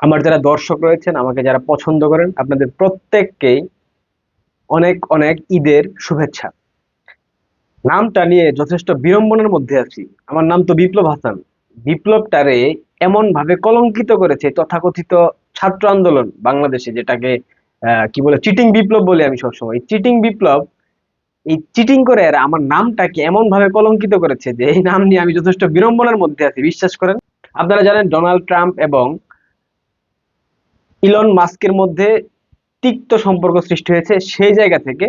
আমার যারা দর্শক রয়েছেন, আমাকে যারা পছন্দ করেন, আপনাদের প্রত্যেককেই অনেক অনেক ঈদের শুভেচ্ছা। নামটা নিয়ে যথেষ্ট বিড়ম্বনার মধ্যে আছি। আমার নাম তো বিপ্লব হাসান। বিপ্লবটারে এমন ভাবে কলঙ্কিত করেছে তথাকথিত ছাত্র আন্দোলন বাংলাদেশে, যেটাকে কি বলে, চিটিং বিপ্লব বলে আমি সবসময়। চিটিং বিপ্লব, এই চিটিং করে এরা আমার নামটাকে এমন ভাবে কলঙ্কিত করেছে যে এই নাম নিয়ে আমি যথেষ্ট বিড়ম্বনার মধ্যে আছি, বিশ্বাস করেন। আপনারা জানেন, ডোনাল্ড ট্রাম্প এবং ইলন মাস্কের মধ্যে তিক্ত সম্পর্ক সৃষ্টি হয়েছে। সেই জায়গা থেকে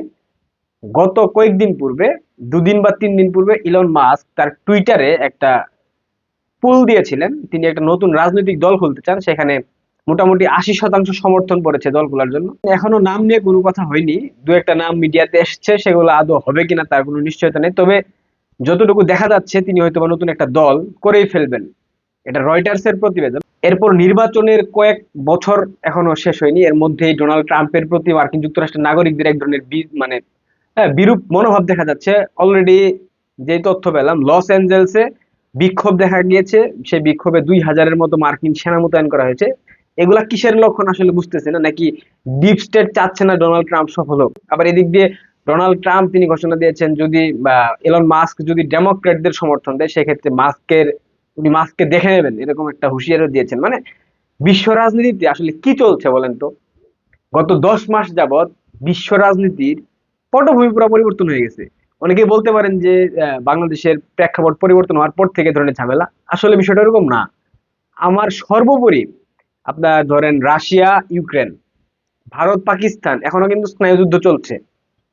গত কয়েকদিন পূর্বে, দুদিন বা তিন দিন পূর্বে ইলন মাস্ক তার টুইটারে একটা পুল দিয়েছিলেন। তিনি একটা নতুন রাজনৈতিক দল খুলতে চান, সেখানে মোটামুটি আশি শতাংশ সমর্থন করেছে দল খোলার জন্য। এখনও নাম নিয়ে কোনো কথা হয়নি। দু একটা নাম মিডিয়াতে এসছে, সেগুলো আদৌ হবে কিনা তার কোনো নিশ্চয়তা নেই। তবে যতটুকু দেখা যাচ্ছে, তিনি হয়তো নতুন একটা দল করেই ফেলবেন। এটা রয়টার্স এর প্রতিবেদন। এরপর নির্বাচনের কয়েক বছর এখনও শেষ হয়নি। এর মধ্যেই ডোনাল্ড ট্রাম্পের প্রতি মার্কিন যুক্তরাষ্ট্রের নাগরিকদের এক ধরনের মানে হ্যাঁ, বিরূপ মনোভাব দেখা যাচ্ছে। অলরেডি যে তথ্য পেলাম লস অ্যাঞ্জেলসে বিক্ষোভ দেখা গিয়েছে। সেই বিক্ষোভে দুই হাজারের মতো মার্কিন সেনা মোতায়েন করা হয়েছে। এগুলা কিসের লক্ষণ আসলে বুঝতেছে না নাকি ডিপ স্টেট চাচ্ছে না ডোনাল্ড ট্রাম্প সফল হোক? আবার এদিক দিয়ে ডোনাল্ড ট্রাম্প তিনি ঘোষণা দিয়েছেন যদি এলন মাস্ক যদি ডেমোক্রেটদের সমর্থন দেয় সেক্ষেত্রে মাস্কের উনি মাস্ককে দেখে নেবেন, এরকম একটা হুঁশিয়ারও দিয়েছেন। মানে বিশ্ব রাজনীতিতে আসলে কি চলছে বলেন তো? গত দশ মাস যাবৎ বিশ্ব রাজনীতির পটভূমি পুরো পরিবর্তন হয়ে গেছে। অনেকে বলতে পারেন যে বাংলাদেশের প্রেক্ষাপট পরিবর্তন হওয়ার পর থেকে ধরনের ঝামেলা। আসলে বিষয়টা এরকম না। আমার সর্বোপরি আপনার ধরেন রাশিয়া, ইউক্রেন, ভারত, পাকিস্তান, এখনও কিন্তু স্নায়ুযুদ্ধ চলছে।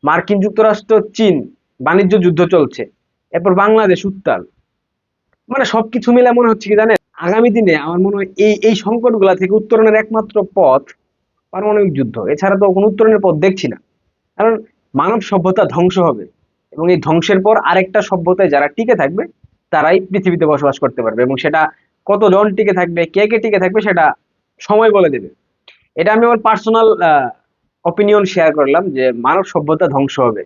মার্কিন যুক্তরাষ্ট্র, চীন, বাণিজ্য যুদ্ধ চলছে। এরপর বাংলাদেশ, উত্তাল। মানে সবকিছু মিলে মনে হচ্ছে কি জানেন? আগামী দিনে আমার মনে হয় এই এই সংকটগুলা থেকে উত্তরণের একমাত্র পথ পারমাণবিক যুদ্ধ। এছাড়া তো কোনো উত্তরণের পথ দেখছি না। কারণ মানব সভ্যতা ধ্বংস হবে এবং এই ধ্বংসের পর আরেকটা সভ্যতায় যারা টিকে থাকবে, তারাই পৃথিবীতে বসবাস করতে পারবে এবং সেটা কত কতজন টিকে থাকবে, কে কে টিকে থাকবে সেটা সময় বলে দেবে। এটা আমি আমার পার্সোনাল অপিনিয়ন শেয়ার করলাম যে মানব সভ্যতা ধ্বংস হবে।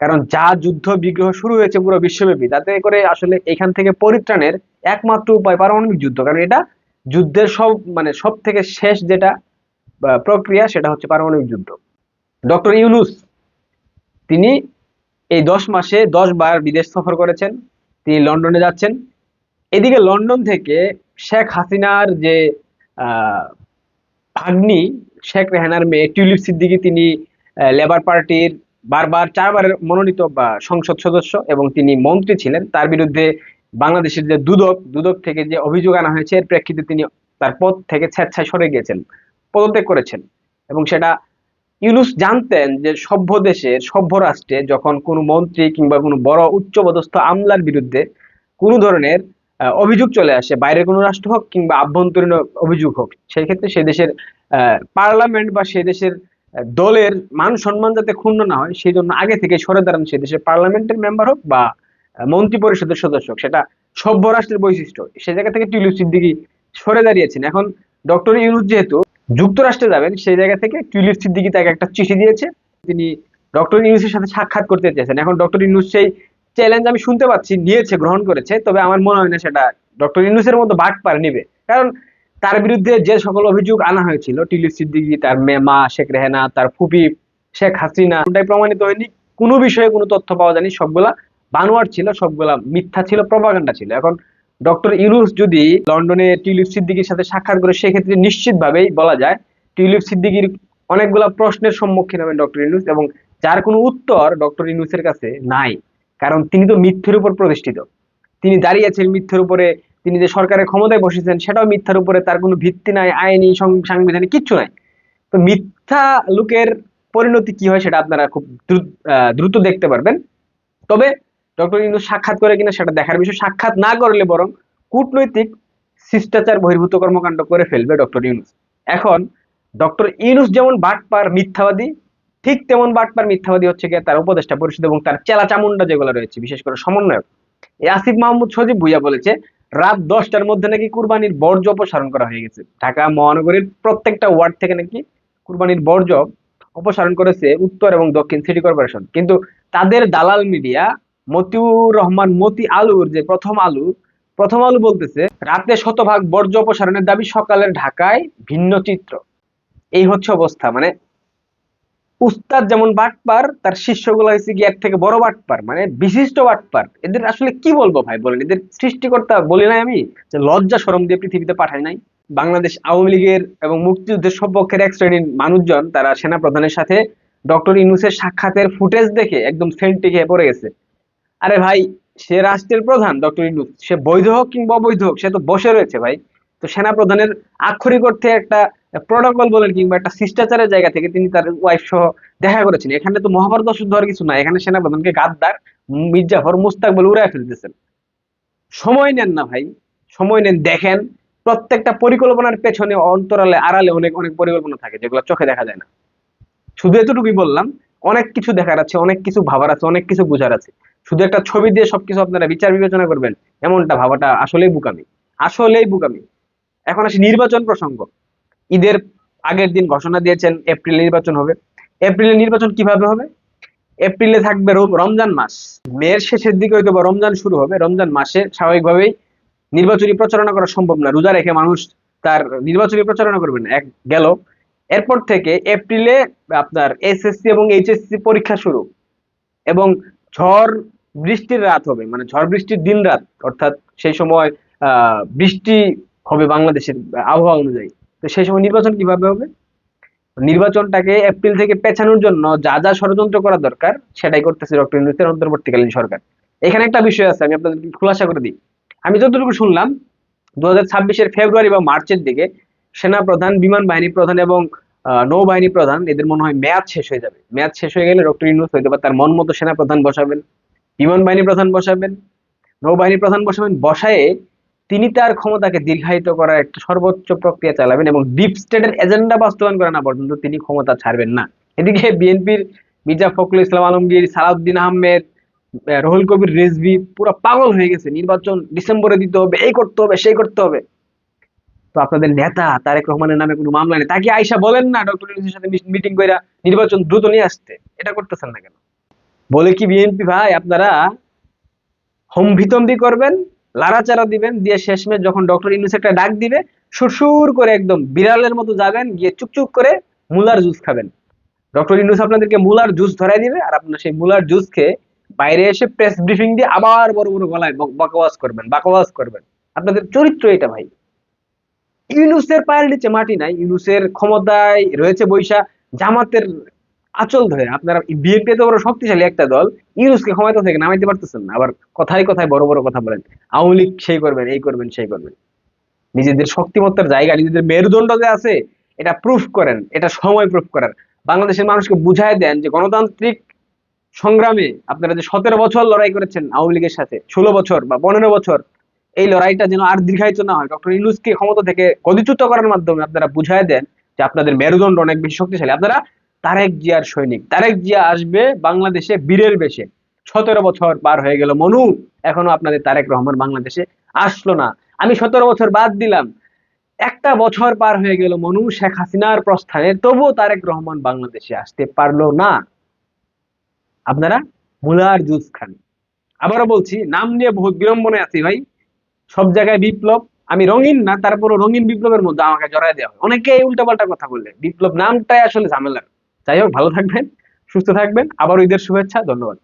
কারণ যা যুদ্ধ বিগ্রহ শুরু হয়েছে পুরো বিশ্বব্যাপী, তাতে করে আসলে এখান থেকে পরিত্রাণের একমাত্র উপায় পারমাণবিক যুদ্ধ। কারণ এটা যুদ্ধের সব মানে সব থেকে শেষ যেটা প্রক্রিয়া সেটা হচ্ছে পারমাণবিক যুদ্ধ। ডক্টর ইউনুস, তিনি এই দশ মাসে দশ বার বিদেশ সফর করেছেন, তিনি লন্ডনে যাচ্ছেন। এদিকে লন্ডন থেকে শেখ হাসিনার যে ভাগ্নি, শেখ রেহানার মেয়ে, টিউলিপ সিদ্দিকী, তিনি লেবার পার্টির বারবার চারবারের মনোনীত বা সংসদ সদস্য এবং তিনি মন্ত্রী ছিলেন, তার বিরুদ্ধে বাংলাদেশের যে দুদক দুদক থেকে যে অভিযোগ আনা হয়েছে, এর প্রেক্ষিতে তিনি তার পদ থেকে স্বেচ্ছায় সরে গিয়েছেন, পদত্যাগ করেছেন এবং সেটা ইউনুস জানতেন যে সভ্য দেশের সভ্য রাষ্ট্রে যখন কোনো মন্ত্রী কিংবা কোনো বড় উচ্চপদস্থ আমলার বিরুদ্ধে কোনো ধরনের অভিযোগ চলে আসে, বাইরের কোনো রাষ্ট্র হোক কিংবা আভ্যন্তরীণ অভিযোগ হোক, সেই ক্ষেত্রে সে দেশের পার্লামেন্ট বা সে দেশের দলের মান সম্মান যাতে ক্ষুণ্ণ না হয়, সেই জন্য আগে থেকে সরে দাঁড়ান সেই দেশের পার্লামেন্টের মেম্বার হোক বা মন্ত্রী পরিষদের সদস্য হোক। সেটা সভ্য রাষ্ট্রের বৈশিষ্ট্য। সে জায়গা থেকে টিউলিপ সিদ্দিকি সরে দাঁড়িয়েছেন। এখন ডক্টর ইউনুস যেহেতু যুক্তরাষ্ট্রে যাবেন, সেই জায়গা থেকে টিউলিপ সিদ্দিকি তাকে একটা চিঠি দিয়েছে। তিনি ডক্টর ইউনুসের সাথে সাক্ষাৎ করতে চেয়েছেন এখন ডক্টর ইউনুস সেই চ্যালেঞ্জ আমি শুনতে পাচ্ছি, নিয়েছে, গ্রহণ করেছে। তবে আমার মনে হয় না সেটা ডক্টর ইউনুসের মতো বাট পার নিবে। কারণ তার বিরুদ্ধে যে সকল অভিযোগ আনা হয়েছিল টিউলিপ সিদ্দিকি, তার মা, শেখ রেহানা, তার ফুপি, শেখ হাসিনা ওটাই প্রমাণিত হয়নি। কোনো বিষয়ে কোনো তথ্য পাওয়া যায়নি। সবগুলা বানোয়ার ছিল, সবগুলা মিথ্যা ছিল প্রপাগান্ডা ছিল। এখন ডক্টর ইউনুস যদি লন্ডনে টিউলিপ সিদ্দিকির সাথে সাক্ষাৎ করে, সেক্ষেত্রে নিশ্চিতভাবেই বলা যায় টিউলিপ সিদ্দিকির অনেকগুলা প্রশ্নের সম্মুখীন হবেন ডক্টর ইউনুস এবং যার কোনো উত্তর ডক্টর ইউনুসের কাছে নাই। কারণ তিনি তো মিথ্যের উপর প্রতিষ্ঠিত। তিনি দাঁড়িয়েছেন মিথ্যের উপরে তিনি যে সরকারের ক্ষমতায় বসেছেন, সেটাও মিথ্যার উপরে তার কোনো ভিত্তি নাই, আইনি সাংবিধানিক কিচ্ছু নাই। তো মিথ্যা লোকের পরিণতি কি হয় সেটা আপনারা খুব দ্রুত দেখতে পারবেন। তবে ডক্টর ইউনুস সাক্ষাৎ করে কিনা সেটা দেখার বিষয়, সাক্ষাৎ না করলে বরং কূটনৈতিক শিষ্টাচার বহির্ভূত কর্মকাণ্ড করে ফেলবে ডক্টর ইউনুস। এখন ডক্টর ইউনুস যেমন বাটপার মিথ্যাবাদী, ঠিক তেমন বাটপার মিথ্যাবাদী হচ্ছে গিয়ে তার উপদেষ্টা পরিষদ এবং তার চেলা চামুন্ডা যেগুলো রয়েছে, বিশেষ করে সমন্বয়ক। আসিফ মাহমুদ সজীব ভুইয়া বলেছে রাত দশটার মধ্যে নাকি কুরবানির বর্জ্য অপসারণ করা হয়ে গেছে। ঢাকা মহানগরীর প্রত্যেকটা ওয়ার্ড থেকে নাকি কুরবানির বর্জ্য অপসারণ করেছে উত্তর এবং দক্ষিণ সিটি কর্পোরেশন। কিন্তু তাদের দালাল মিডিয়া, মতিউর রহমান, মতি আলুর যে প্রথম আলু প্রথম আলু বলতেছে, রাতে শতভাগ বর্জ্য অপসারণের দাবি সকালের ঢাকায় ভিন্ন চিত্র। এই হচ্ছে অবস্থা মানে উস্তাদ যেমন বাটপার, তার শিষ্যগুলো হয়েছে কি এর থেকে বড় বাটপার মানে বিশিষ্ট বাটপার। এদের আসলে কি বলব ভাই, বলেন, এদের সৃষ্টিকর্তা বলি নাই আমি যে লজ্জা সরম দিয়ে পৃথিবীতে পাঠায় নাই। বাংলাদেশ আওয়ামী লীগের এবং মুক্তিযুদ্ধের সপক্ষের এক শ্রেণির মানুষজন, তারা সেনা প্রধানের সাথে ডক্টর ইনুসের সাক্ষাতের ফুটেজ দেখে একদম সেন্টে খেয়ে পড়ে গেছে। আরে ভাই, সে রাষ্ট্রের প্রধান ডক্টর ইনুস সে বৈধ হোক কিংবা অবৈধ হোক, সে তো বসে রয়েছে ভাই। তো সেনা প্রধানের আক্ষরিক অর্থে একটা প্রোটোকল বলেন কিংবা একটা শিষ্টাচারের জায়গা থেকে তিনি তার ওয়াইফ সহ দেখা করেছেন। এখানে তো মহাভারত অশুদ্ধ হওয়ার কিছু না এখানে সেনা প্রধানকে গাদ্দার মির্জাফর মুস্তাক বলে উড়ায় ফেলতেছেন সময় নেন না ভাই, সময় নেন, দেখেন। প্রত্যেকটা পরিকল্পনার পেছনে, অন্তরালে, আড়ালে অনেক অনেক পরিকল্পনা থাকে যেগুলো চোখে দেখা যায় না। শুধু এতটুকুই বললাম, অনেক কিছু দেখার আছে, অনেক কিছু ভাবার আছে, অনেক কিছু বোঝার আছে। শুধু একটা ছবি দিয়ে সবকিছু আপনারা বিচার বিবেচনা করবেন, এমনটা ভাবাটা আসলেই বুকামি। আসলেই বুকামি। এখন আসি নির্বাচন প্রসঙ্গ। ঈদের আগের দিন ঘোষণা দিয়েছেন এপ্রিলে নির্বাচন হবে। এপ্রিলে নির্বাচন কীভাবে হবে? এপ্রিলে থাকবে রম- রমজান মাস। মেয়ের শেষের দিকে হয়তো বা রমজান শুরু হবে। রমজান মাসে স্বাভাবিকভাবেই নির্বাচনী প্রচারণা করা সম্ভব না। রোজা রেখে মানুষ তার নির্বাচনী প্রচারণা করবে না। এক গেল। এরপর থেকে এপ্রিলে আপনার এসএসসি এবং এইচএসসি পরীক্ষা শুরু এবং ঝড় বৃষ্টির রাত হবে। মানে ঝড় বৃষ্টির দিন রাত, অর্থাৎ সেই সময় বৃষ্টি হবে বাংলাদেশের আবহাওয়া অনুযায়ী। তো সেই সময় নির্বাচন কীভাবে হবে? নির্বাচনটাকে এপ্রিল থেকে পেছানোর জন্য যা যা ষড়যন্ত্র করা দরকার, সেটাই করতেছে ডক্টর ইউনুসের অন্তর্বর্তীকালীন সরকার। এখানে একটা বিষয় আছে, আমি আপনাদের খোলাসা করে দিই। আমি যতটুকু শুনলাম দু হাজার ফেব্রুয়ারি বা মার্চের দিকে সেনা প্রধান বিমান বাহিনী প্রধান এবং নৌবাহিনী প্রধান, এদের মনে হয় মেয়াদ শেষ হয়ে যাবে। মেয়াদ শেষ হয়ে গেলে ডক্টর ইউনুস হয়তো তার মন মতো সেনা প্রধান বসাবেন, বিমান বাহিনী প্রধান বসাবেন, নৌবাহিনী প্রধান বসাবেন, বসায়ে তিনি তার ক্ষমতাকে দীর্ঘায়িত করার একটা সর্বোচ্চ প্রক্রিয়া চালাবেন এবং ডিপ স্টেটের এজেন্ডা বাস্তবায়ন করা না পর্যন্ত তিনি ক্ষমতা ছাড়বেন না। এদিকে বিএনপির মির্জা ফখরুল ইসলাম আলমগীর সালাউদ্দিন আহমেদ আহ, রুহুল কবির রেজভি পুরো পাগল হয়ে গেছে। নির্বাচন ডিসেম্বরে দিতে হবে এই করতে হবে সেই করতে হবে। তো আপনাদের নেতা তারেক রহমানের নামে কোনো মামলা নেই। তাকে আইসা বলেন না ডক্টর ইউনূসের সাথে মিটিং কইরা নির্বাচন দ্রুত নিয়ে আসতে। এটা করতেছেন না কেন? বলে কি বিএনপি ভাই আপনারা হম্ভিতম্বি করবেন? লাড়াচাড়া দিবেন, দিয়ে শেষমেশ যখন ডক্টর ইউনুস একটা ডাক দিবে, সুরসুর করে একদম বিড়ালের মতো যাবেন গিয়ে চুপচুপ করে মুলার জুস খাবেন। ডক্টর ইউনুস আপনাদেরকে মুলার জুস ধরাই দিবে, আর আপনারা সেই মুলার জুস খেয়ে বাইরে এসে প্রেস ব্রিফিং দিয়ে আবার বড় বড় গলায় বক- বকওয়াজ করবেন বাকওয়াজ করবেন। আপনাদের চরিত্র এটা ভাই। ইউনুসের পায়ের নিচে মাটি নাই, ইউনুসের ক্ষমতায় রয়েছে বৈশা, জামাতের আচল ধরে, আপনারা বিএনপি তো বড় শক্তিশালী একটা দল, ইউনুসকে ক্ষমতা থেকে নামাইতে পারতেছেন না। আবার কথায় কথায় বড় বড় কথা বলেন, আওয়ামী লীগ সেই করবেন, এই করবেন, সেই করবেন। নিজেদের শক্তিমত্তার জায়গা, নিজেদের মেরুদণ্ড যে আছে, এটা প্রুফ করেন, এটা সময় প্রুফ করেন বাংলাদেশের মানুষকে বুঝায় দেন যে গণতান্ত্রিক সংগ্রামে আপনারা যে সতেরো বছর লড়াই করেছেন আওয়ামী লীগের সাথে, ষোলো বছর বা পনেরো বছর, এই লড়াইটা যেন আর দীর্ঘায়িত না হয়। ডক্টর ইউনুসকে ক্ষমতা থেকে গদিচ্যুত করার মাধ্যমে আপনারা বুঝায় দেন যে আপনাদের মেরুদণ্ড অনেক বেশি শক্তিশালী। আপনারা তারেক জিয়ার সৈনিক। তারেক জিয়া আসবে বাংলাদেশে বীরের বেশে। সতেরো বছর পার হয়ে গেল মনু। এখনও আপনাদের তারেক রহমান বাংলাদেশে আসলো না। আমি সতেরো বছর বাদ দিলাম। একটা বছর পার হয়ে গেল মনু, শেখ হাসিনার প্রস্থানে। তবুও তারেক রহমান বাংলাদেশে আসতে পারল না। আপনারা মুলার জুস খান। আবারও বলছি, নাম নিয়ে বহুত বিড়ম্বনায় আছি ভাই। সব জায়গায় বিপ্লব। আমি রঙিন না, তারপরও রঙিন বিপ্লবের মধ্যে আমাকে জড়ায় দেওয়া হয়। অনেকে উল্টাপাল্টা কথা বললে বিপ্লব নামটাই আসলে ঝামেলার। যাই হোক ভালো থাকবেন সুস্থ থাকবেন আবার ঈদের শুভেচ্ছা ধন্যবাদ।